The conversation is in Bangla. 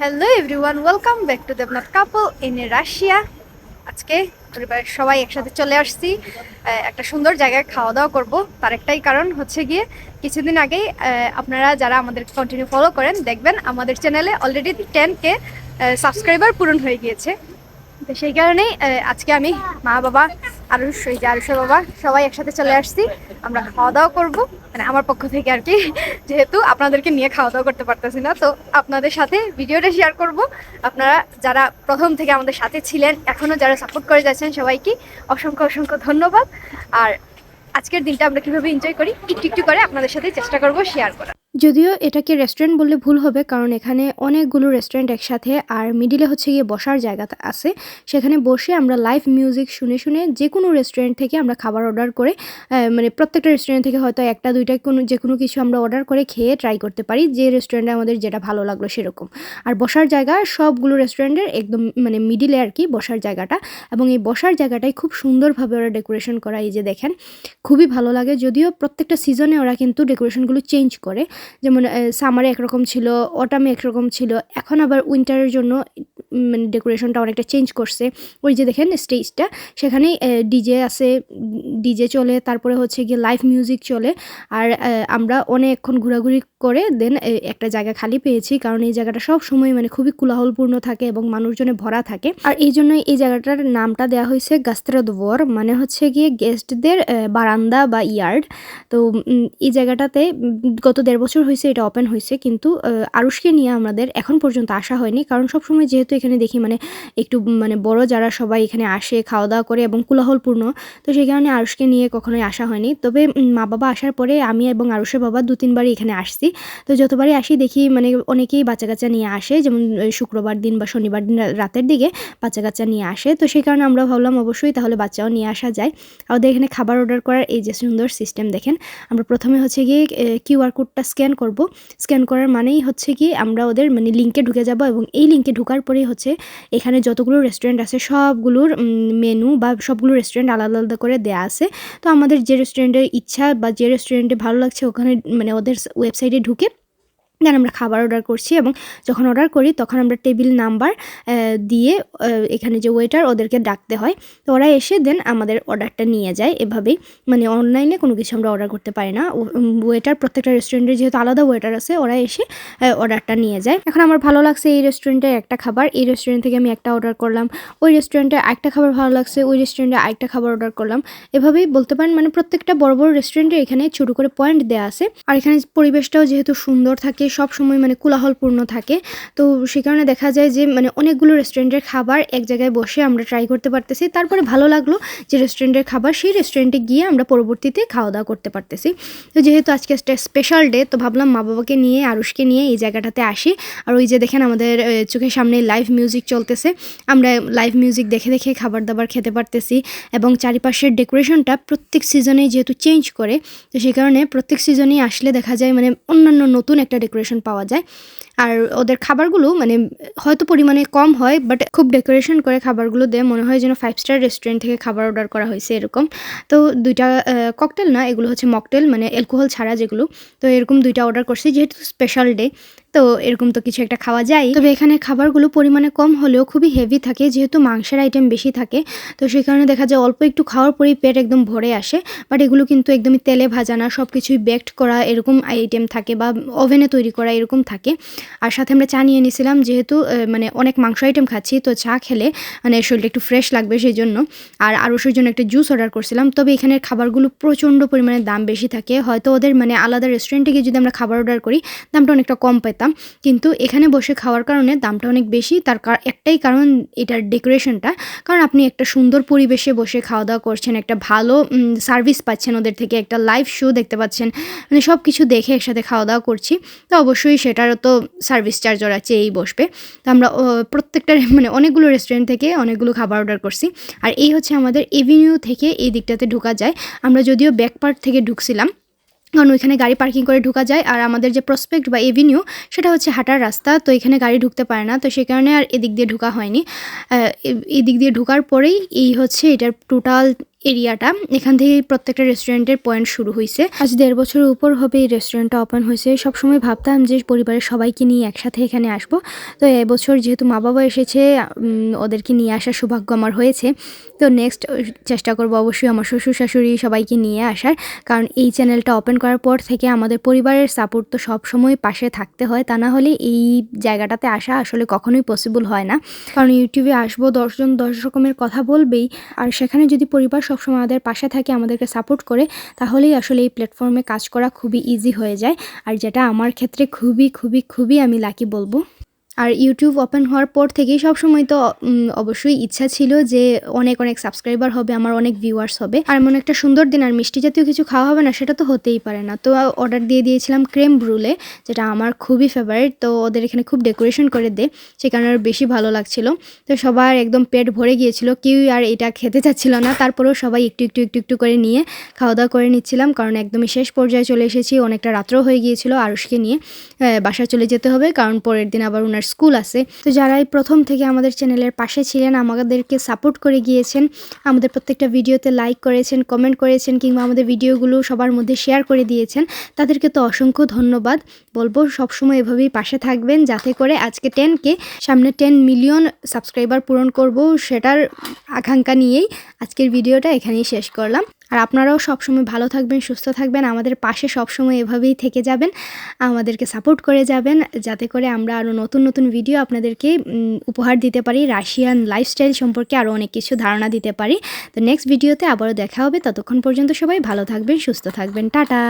Hello everyone welcome back to Debnath couple in Russia আজকে পরিবারের সবাই একসাথে চলে আসছি। একটা সুন্দর জায়গায় খাওয়া দাওয়া করব। তার একটাই কারণ হচ্ছে গিয়ে কিছুদিন আগেই আপনারা যারা আমাদের কন্টিনিউ ফলো করেন, দেখবেন আমাদের চ্যানেলে অলরেডি টেন কে সাবস্ক্রাইবার পূরণ হয়ে গিয়েছে। তো সেই কারণেই আজকে আমি মা বাবা, আরুষ বাবা, সবাই একসাথে চলে আসছি। আমরা খাওয়া দাওয়া করব। মানে আমার পক্ষ থেকে আর কি, যেহেতু আপনাদেরকে নিয়ে খাওয়া দাওয়া করতে পারতেছি না, তো আপনাদের সাথে ভিডিওটা শেয়ার করব। আপনারা যারা প্রথম থেকে আমাদের সাথে ছিলেন এখনও যারা সাপোর্ট করে যাচ্ছেন, সবাইকে অসংখ্য অসংখ্য ধন্যবাদ। আর আজকের দিনটা আমরা কীভাবে এনজয় করি, একটু একটু করে আপনাদের সাথে চেষ্টা করব শেয়ার করার। যদিও এটাকে রেস্টুরেন্ট বললে ভুল হবে, কারণ এখানে অনেকগুলো রেস্টুরেন্ট একসাথে, আর মিডিলে হচ্ছে গিয়ে বসার জায়গা আছে। সেখানে বসে আমরা লাইভ মিউজিক শুনে শুনে যে কোনো রেস্টুরেন্ট থেকে আমরা খাবার অর্ডার করে মানে প্রত্যেকটা রেস্টুরেন্ট থেকে হয়তো একটা, দুইটা, কোনো যে কোনো কিছু আমরা অর্ডার করে খেয়ে ট্রাই করতে পারি, যে রেস্টুরেন্টে আমাদের যেটা ভালো লাগল সেরকম। আর বসার জায়গা সবগুলো রেস্টুরেন্টের একদম মানে মিডিলে আর কি বসার জায়গাটা। এবং এই বসার জায়গাটাই খুব সুন্দরভাবে ওরা ডেকোরেশন করা, এই যে দেখেন, খুবই ভালো লাগে। যদিও প্রত্যেকটা সিজনে ওরা কিন্তু ডেকোরেশনগুলো চেঞ্জ করে যেমন সামারে একরকম ছিল অটামে একরকম ছিল এখন আবার উইন্টারের জন্য মানে ডেকোরেশনটা অনেকটা চেঞ্জ করছে। ওই যে দেখেন স্টেজটা সেখানেই ডিজে আছে ডিজে চলে, তারপরে হচ্ছে গিয়ে লাইভ মিউজিক চলে। আর আমরা অনেকক্ষণ ঘোরাঘুরি করে দেন একটা জায়গা খালি পেয়েছি, কারণ এই জায়গাটা সব সময় মানে খুবই কোলাহলপূর্ণ থাকে এবং মানুষজনে ভরা থাকে। আর এই জন্য এই জায়গাটার নামটা দেওয়া হয়েছে গাস্ত্রাদোবর মানে হচ্ছে গিয়ে গেস্টদের বারান্দা বা ইয়ার্ড। তো এই জায়গাটাতে গত দেড় বছর হয়েছে, এটা ওপেন হয়েছে, কিন্তু আরুষকে নিয়ে আমাদের এখন পর্যন্ত আসা হয়নি, কারণ সবসময় যেহেতু এখানে দেখি মানে একটু মানে বড় যারা সবাই এখানে আসে খাওয়া দাওয়া করে এবং কোলাহলপূর্ণ, তো সেই কারণে আরুষকে নিয়ে কখনোই আসা হয়নি। তবে মা বাবা আসার পরে আমি এবং আরুষের বাবা দু তিনবারই এখানে আসছি। তো যতবারই আসি দেখি মানে অনেকেই বাচ্চা কাচ্চা নিয়ে আসে, যেমন শুক্রবার দিন বা শনিবার দিন রাতের দিকে বাচ্চা কাচ্চা নিয়ে আসে। তো সেই কারণে আমরা ভাবলাম অবশ্যই তাহলে বাচ্চাও নিয়ে আসা যায়। আমাদের এখানে খাবার অর্ডার করার এই যে সুন্দর সিস্টেম দেখেন, আমরা প্রথমে হচ্ছে গিয়ে কিউআর কোডটা স্ক্যান করব। স্ক্যান করার মানেই হচ্ছে কি আমরা ওদের মানে লিঙ্কে ঢুকে যাব এবং এই লিঙ্কে ঢোকার পরেই হচ্ছে এখানে যতগুলো রেস্টুরেন্ট আছে, সবগুলোর মেনু বা সবগুলো রেস্টুরেন্ট আলাদা আলাদা করে দেয়া আছে। তো আমাদের যে রেস্টুরেন্টের ইচ্ছা বা যে রেস্টুরেন্টে ভালো লাগছে, ওখানে মানে ওদের ওয়েবসাইটে ঢুকে দেন আমরা খাবার অর্ডার করছি এবং যখন অর্ডার করি, তখন আমরা টেবিল নাম্বার দিয়ে এখানে যে ওয়েটার ওদেরকে ডাকতে হয়। তো ওরা এসে দেন আমাদের অর্ডারটা নিয়ে যায়। এভাবেই মানে অনলাইনে কোনো কিছু আমরা অর্ডার করতে পারি না। ওয়েটার প্রত্যেকটা রেস্টুরেন্টের যেহেতু আলাদা ওয়েটার আছে, ওরা এসে অর্ডারটা নিয়ে যায়। এখন আমার ভালো লাগছে এই রেস্টুরেন্টের একটা খাবার। এই রেস্টুরেন্ট থেকে আমি একটা অর্ডার করলাম। ওই রেস্টুরেন্টে একটা খাবার ভালো লাগছে। ওই রেস্টুরেন্টে আরেকটা খাবার অর্ডার করলাম। এভাবেই বলতে পারেন মানে প্রত্যেকটা বড় বড় রেস্টুরেন্টে এখানে ছোট করে পয়েন্ট দেওয়া আছে। আর এখানে পরিবেশটাও যেহেতু সুন্দর থাকে সব সময় মানে কোলাহলপূর্ণ থাকে। তো সে কারণে দেখা যায় যে মানে অনেকগুলো রেস্টুরেন্টের খাবার এক জায়গায় বসে আমরা ট্রাই করতে পারতেছি। তারপরে ভালো লাগল যে রেস্টুরেন্টের খাবার সেই রেস্টুরেন্টে গিয়ে আমরা পরবর্তীতে খাওয়া দাওয়া করতে পারতেছি। তো যেহেতু আজকে একটা স্পেশাল ডে তো ভাবলাম মা বাবাকে নিয়ে, আরুষকে নিয়ে এই জায়গাটাতে আসি। আর ওই যে দেখেন আমাদের চোখের সামনে লাইভ মিউজিক চলতেছে। আমরা লাইভ মিউজিক দেখে দেখে খাবার দাবার খেতে পারতেছি এবং চারিপাশের ডেকোরেশনটা প্রত্যেক সিজনে যেহেতু চেঞ্জ করে, তো সেই কারণে প্রত্যেক সিজনেই আসলে দেখা যায় মানে অন্যান্য নতুন একটা ডেকোরেশন পাওয়া যায়। আর ওদের খাবারগুলো মানে হয়তো পরিমাণে কম হয় বাট খুব ডেকোরেশন করে খাবারগুলো দেয়। মনে হয় যেন ফাইভ স্টার রেস্টুরেন্ট থেকে খাবার অর্ডার করা হয়েছে এরকম। তো দুইটা ককটেল না, এগুলো হচ্ছে মকটেল মানে অ্যালকোহল ছাড়া যেগুলো। তো এরকম দুইটা অর্ডার করছি, যেহেতু স্পেশাল ডে তো এরকম তো কিছু একটা খাওয়া যায়। তবে এখানে খাবারগুলো পরিমাণে কম হলেও খুবই হেভি থাকে, যেহেতু মাংসের আইটেম বেশি থাকে। তো সেই কারণে দেখা যায় অল্প একটু খাওয়ার পরেই পেট একদম ভরে আসে। বাট এগুলো কিন্তু একদমই তেলে ভাজা না সব কিছুই বেকড করা এরকম আইটেম থাকে বা ওভেনে তৈরি করা এরকম থাকে। আর সাথে আমরা চা নিয়ে নিয়েছিলাম, যেহেতু মানে অনেক মাংস আইটেম খাচ্ছি, তো চা খেলে মানে শরীরটা একটু ফ্রেশ লাগবে সেই জন্য আর আরুষের জন্য একটা জুস অর্ডার করছিলাম, তবে এখানের খাবারগুলো প্রচণ্ড পরিমাণে দাম বেশি থাকে। হয়তো ওদের মানে আলাদা রেস্টুরেন্টে গিয়ে যদি আমরা খাবার অর্ডার করি, দামটা অনেকটা কম পেতাম কিন্তু এখানে বসে খাওয়ার কারণে দামটা অনেক বেশি। তার একটাই কারণ এটার ডেকোরেশনটা কারণ আপনি একটা সুন্দর পরিবেশে বসে খাওয়া দাওয়া করছেন, একটা ভালো সার্ভিস পাচ্ছেন ওদের থেকে, একটা লাইভ শো দেখতে পাচ্ছেন মানে সব কিছু দেখে একসাথে খাওয়া দাওয়া করছি। তো অবশ্যই সেটারও তো সার্ভিস চার্জ ওরা চেয়েই বসবে। তো আমরা প্রত্যেকটা মানে অনেকগুলো রেস্টুরেন্ট থেকে অনেকগুলো খাবার অর্ডার করছি। আর এই হচ্ছে আমাদের এভিনিউ থেকে এই দিকটাতে ঢোকা যায়। আমরা যদিও ব্যাক পার্ট থেকে ঢুকছিলাম কারণ ওইখানে গাড়ি পার্কিং করে ঢুকা যায়। আর আমাদের যে প্রসপেক্ট বা এভিনিউ, সেটা হচ্ছে হাঁটার রাস্তা, তো এখানে গাড়ি ঢুকতে পারে না। তো সে কারণে আর এদিক দিয়ে ঢুকা হয়নি। এদিক দিয়ে ঢুকার পরেই এই হচ্ছে এটার টোটাল এরিয়াটা, এখান থেকে প্রত্যেকটা রেস্টুরেন্টের পয়েন্ট শুরু হয়েছে আজ দেড় বছরের উপর হবে এই রেস্টুরেন্টটা ওপেন হয়েছে সবসময় ভাবতাম যে পরিবারের সবাইকে নিয়ে একসাথে এখানে আসব। তো এবছর যেহেতু মা বাবা এসেছে ওদেরকে নিয়ে আসার সৌভাগ্য আমার হয়েছে। তো নেক্সট চেষ্টা করব অবশ্যই আমার শ্বশুর শাশুড়ি সবাইকে নিয়ে আসার। কারণ এই চ্যানেলটা ওপেন করার পর থেকে আমাদের পরিবারের সাপোর্ট তো সবসময় পাশে থাকতে হয়। তা না হলে এই জায়গাটাতে আসা আসলে কখনোই পসিবল হয় না। কারণ ইউটিউবে আসব, দশজন দশ রকমের কথা বলবেই। আর সেখানে যদি পরিবার সবসময় আমাদের পাশে থাকে, আমাদেরকে সাপোর্ট করে, তাহলেই আসলে এই প্ল্যাটফর্মে কাজ করা খুবই ইজি হয়ে যায়। আর যেটা আমার ক্ষেত্রে খুবই খুবই খুবই আমি লাকি বলব। আর ইউটিউব ওপেন হওয়ার পর থেকেই সবসময় তো অবশ্যই ইচ্ছা ছিল যে অনেক অনেক সাবস্ক্রাইবার হবে, আমার অনেক ভিউয়ার্স হবে। আর এমন একটা সুন্দর দিন আর মিষ্টি জাতীয় কিছু খাওয়া হবে না, সেটা তো হতেই পারে না। তো অর্ডার দিয়ে দিয়েছিলাম ক্রেম ব্রুলে যেটা আমার খুবই ফেভারিট তো ওদের এখানে খুব ডেকোরেশন করে দে, সে কারণে আরও বেশি ভালো লাগছিল। তো সবার একদম পেট ভরে গিয়েছিল, কেউই আর এটা খেতে চাচ্ছিল না। তারপরেও সবাই একটু একটু একটু একটু করে নিয়ে খাওয়া দাওয়া করে নিচ্ছিলাম, কারণ একদমই শেষ পর্যায়ে চলে এসেছি। অনেকটা রাত্রও হয়ে গিয়েছিল আরুষকে নিয়ে বাসায় চলে যেতে হবে, কারণ পরের দিন আবার ওনার স্কুল আছে। তো যারাই প্রথম থেকে আমাদের চ্যানেলের পাশে ছিলেন, আমাদেরকে সাপোর্ট করে গিয়েছেন, আমাদের প্রত্যেকটা ভিডিওতে লাইক করেছেন, কমেন্ট করেছেন কিংবা আমাদের ভিডিওগুলো সবার মধ্যে শেয়ার করে দিয়েছেন, তাদেরকে তো অসংখ্য ধন্যবাদ। বলব সবসময় এভাবেই পাশে থাকবেন যাতে করে আজকে টেনকে সামনে টেন মিলিয়ন সাবস্ক্রাইবার পূরণ করব, সেটার আকাঙ্ক্ষা নিয়েই আজকের ভিডিওটা এখানেই শেষ করলাম। আর আপনারাও সবসময় ভালো থাকবেন, সুস্থ থাকবেন। আমাদের পাশে সবসময় এভাবেই থেকে যাবেন। আমাদেরকে সাপোর্ট করে যাবেন যাতে করে আমরা আরও নতুন নতুন ভিডিও আপনাদেরকে উপহার দিতে পারি, রাশিয়ান লাইফস্টাইল সম্পর্কে আরও অনেক কিছু ধারণা দিতে পারি। তো নেক্সট ভিডিওতে আবারও দেখা হবে। ততক্ষণ পর্যন্ত সবাই ভালো থাকবেন, সুস্থ থাকবেন। টাটা!